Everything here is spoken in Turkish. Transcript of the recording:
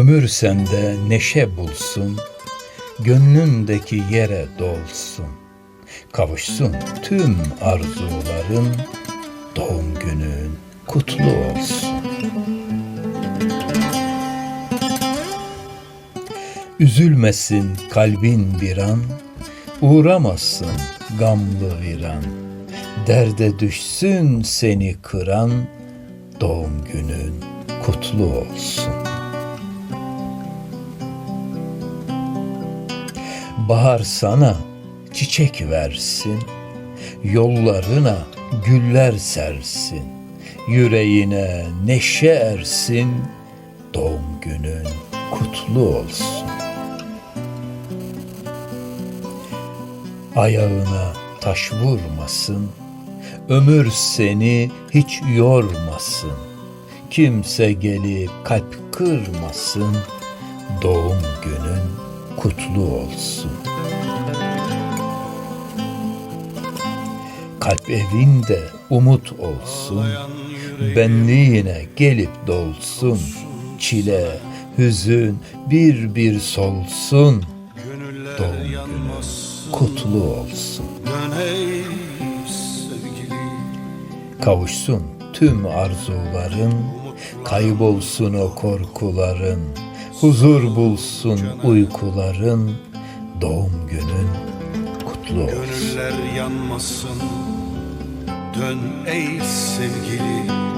Ömür sende neşe bulsun, gönlündeki yere dolsun. Kavuşsun tüm arzuların, doğum günün kutlu olsun. Üzülmesin kalbin bir an, uğramasın gamlı viran. Derde düşsün seni kıran, doğum günün kutlu olsun. Bahar sana çiçek versin, yollarına güller sersin, yüreğine neşe ersin, doğum günün kutlu olsun. Ayağına taş vurmasın, ömür seni hiç yormasın. Kimse gelip kalp kırmasın, doğum günün kutlu olsun. Kalp evinde umut olsun, benliğine gelip dolsun. Çile, hüzün bir bir solsun, doğum günün kutlu olsun. Kavuşsun tüm arzuların, kaybolsun o korkuların, huzur bulsun uykuların, doğum günün kutlu olsun. Gönüller yanmasın Dön ey sevgili